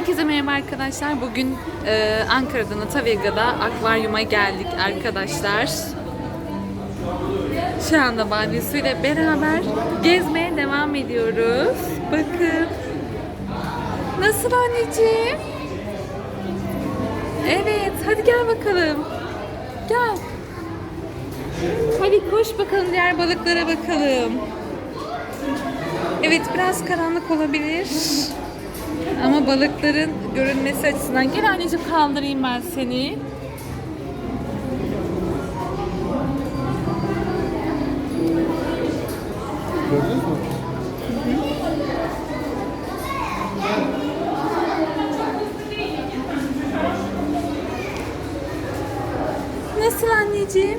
Herkese merhaba arkadaşlar. Bugün e, Ankara'da Natavega'da akvaryuma geldik arkadaşlar. Şu anda Badesi ile beraber gezmeye devam ediyoruz. Bakın. Nasıl anneciğim? Evet, hadi gel bakalım. Gel. Hadi koş bakalım diğer balıklara bakalım. Evet biraz karanlık olabilir. Ama balıkların görünmesi açısından gel anneciğim kaldırayım ben seni. Nasıl anneciğim?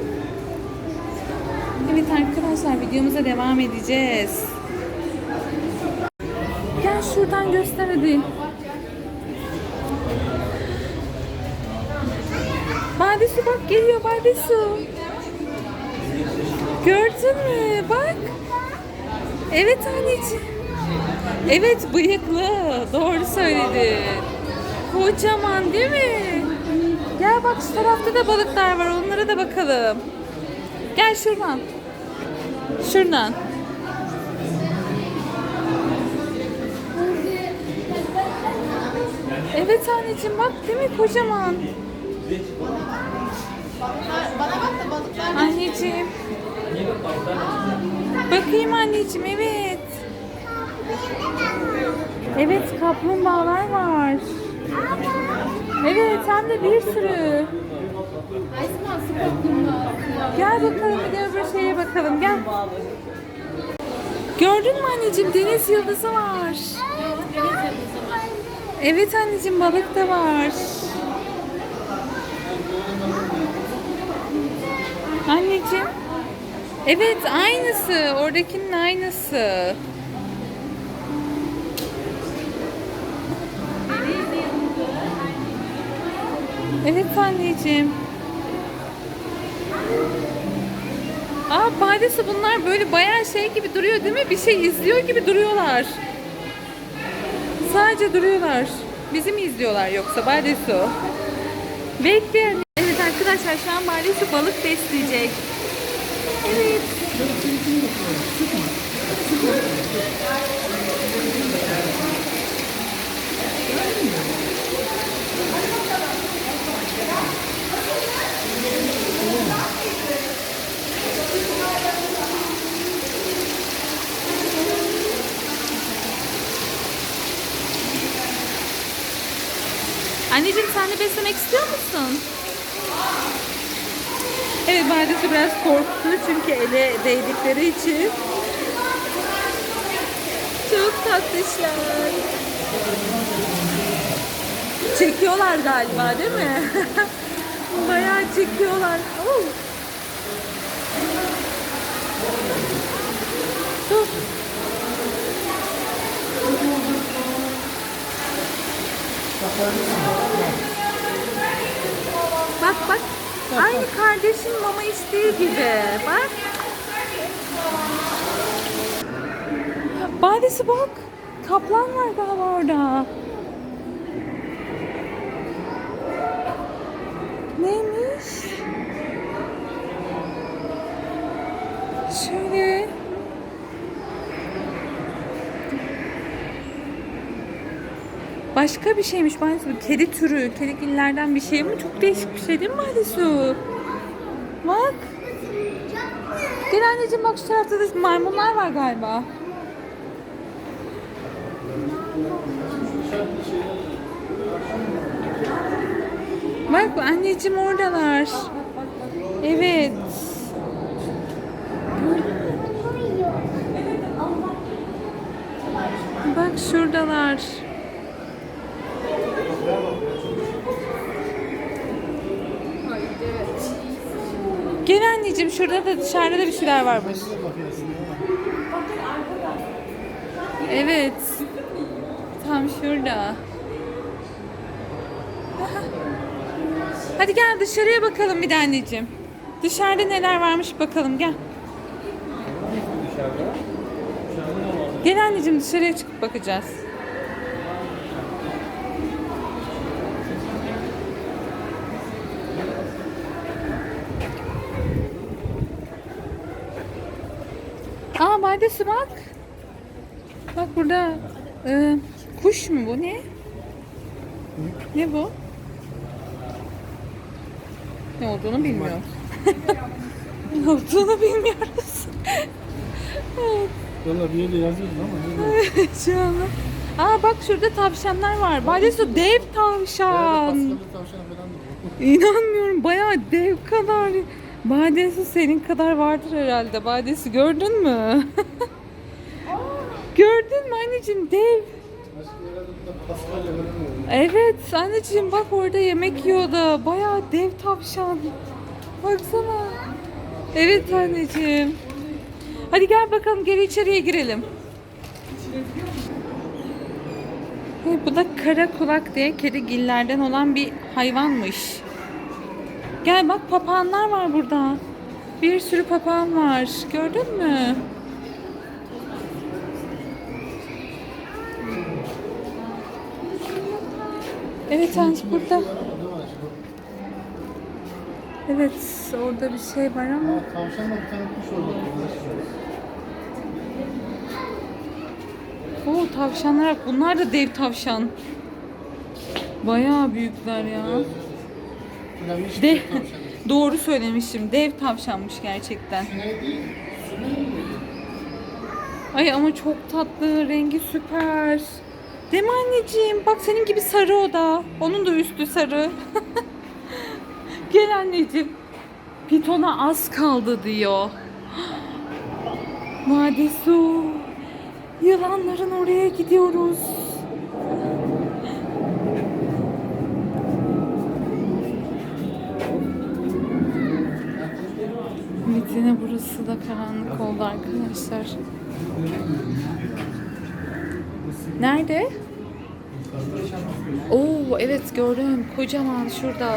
Evet arkadaşlar videomuza devam edeceğiz. Gel şuradan göster hadi. Badesu bak geliyor Badesu. Gördün mü? Bak. Evet anneciğim. Evet bıyıklı. Doğru söyledin. Kocaman değil mi? Gel bak şu tarafta da balıklar var. Onlara da bakalım. Gel şuradan. Şuradan. Evet anneciğim bak değil mi kocaman. Bana bak da balıklar Anneciğim. Bakayım anneciğim evet. Evet kaplumbağalar var. Evet hem de bir sürü. Gel bakalım bir de öbür şeye bakalım gel. Gördün mü anneciğim deniz yıldızı var. Evet anneciğim balık da var. Anneciğim. Evet aynısı. Oradakinin aynısı. Evet anneciğim. Aa badesi bunlar böyle bayağı şey gibi duruyor değil mi? Bir şey izliyor gibi duruyorlar. Sadece duruyorlar. Bizi mi izliyorlar yoksa badesi o? Bekleyin. Evet arkadaşlar şu an badesi balık besleyecek. Evet. Anneciğim beslemek istiyor musun? Evet badesi biraz korktu çünkü ele değdikleri için. Çok tatlışlar. Çekiyorlar galiba değil mi? Bayağı çekiyorlar. Oo. Dur. Bak bak. Aynı kardeşin mama isteği gibi. Bak. Badesi bak. Kaplan var galiba orada. Başka bir şeymiş Malisu. Kedi türü, kedigillerden bir şey mi? Çok değişik bir şey değil mi Malisu? Bak. Gel anneciğim bak şu tarafta da maymunlar var galiba. Bak anneciğim oradalar. Evet. Bak şuradalar. Anneciğim şurada da dışarıda da bir şeyler varmış. Evet. Tam şurada. Hadi gel dışarıya bakalım bir de anneciğim. Dışarıda neler varmış bakalım gel. Gel anneciğim dışarıya çıkıp bakacağız. Badesi bak. Bak burada e, kuş mu bu ne? Ne bu? Ne olduğunu bilmiyorum. ne olduğunu bilmiyoruz. evet. Valla bir yerde yazıyordu ama bileyim. Şu. Aa bak şurada tavşanlar var. Badesu dev tavşan. İnanmıyorum bayağı dev kadar. Badesi senin kadar vardır herhalde. Badesi gördün mü? gördün mü anneciğim dev. Da Evet anneciğim bak orada yemek yiyordu. Bayağı dev tavşan. Baksana. Evet anneciğim. Hadi gel bakalım geri içeriye girelim. Bu da kara kulak diye kedigillerden olan bir hayvanmış. Gel bak papağanlar var burada. Bir sürü papağan var. Gördün mü? Evet Hans burada. Evet orada bir şey var ama. Tavşanla bir tane kuş orada. Oo tavşanlar bunlar da dev tavşan. Bayağı büyükler ya. De doğru söylemişim. Dev tavşanmış gerçekten. Ay ama çok tatlı. Rengi süper. Değil mi anneciğim? Bak senin gibi sarı o da. Onun da üstü sarı. Gel anneciğim. Pitona az kaldı diyor. Madesu. Yılanların oraya gidiyoruz. Metin'e burası da karanlık oldu arkadaşlar. Nerede? Oo evet gördüm. Kocaman şurada.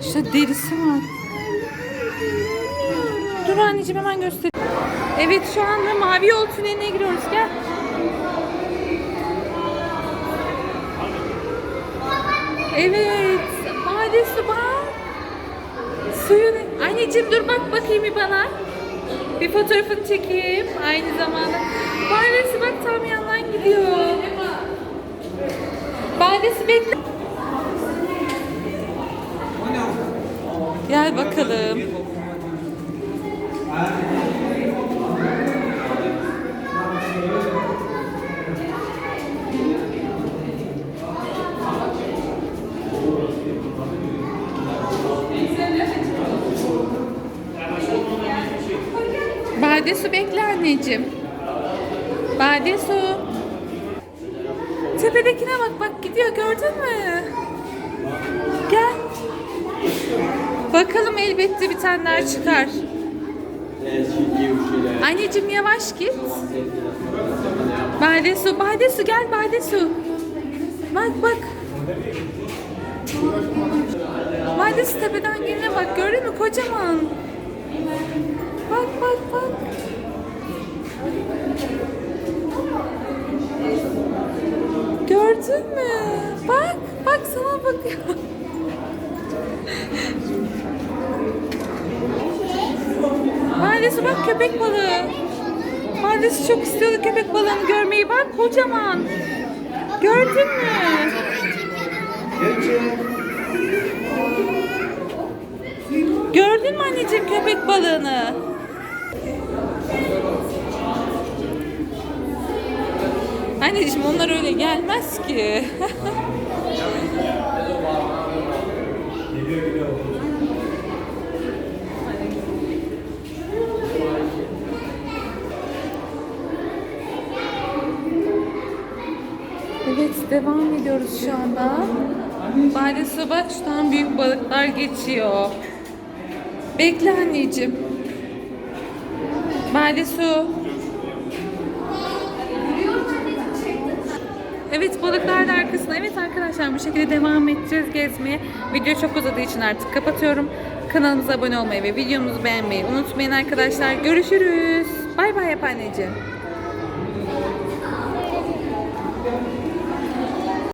İşte derisi var. Dur anneciğim hemen göster. Evet şu anda mavi yol tüneline giriyoruz. Gel. Evet. Badesi bak. Suyun. Anneciğim dur bak bakayım bir bana. Bir fotoğrafını çekeyim aynı zamanda. Badesi bak tam yandan gidiyor. Badesi bekle. Gel bakalım. Bade su bekle anneciğim. Bade su. Tepedekine bak bak gidiyor gördün mü? Gel. Bakalım elbette bir tane daha çıkar. Anneciğim yavaş git. Bade su, Bade su gel Bade su. Bak bak. Bade su tepeden geline bak gördün mü kocaman. Bak bak bak. Gördün mü? Bak bak sana bakıyor. Maalesef bak köpek balığı. Maalesef çok istiyordu köpek balığını görmeyi. Bak kocaman. Gördün mü? Gördün mü anneciğim köpek balığını? Anneciğim onlar öyle gelmez ki. Evet devam ediyoruz şu anda. Maalesef bak şuradan büyük balıklar geçiyor. Bekle anneciğim. Maalesef. Evet balıklar da arkasında. Evet arkadaşlar bu şekilde devam edeceğiz gezmeye. Video çok uzadığı için artık kapatıyorum. Kanalımıza abone olmayı ve videomuzu beğenmeyi unutmayın arkadaşlar. Görüşürüz. Bay bay yap.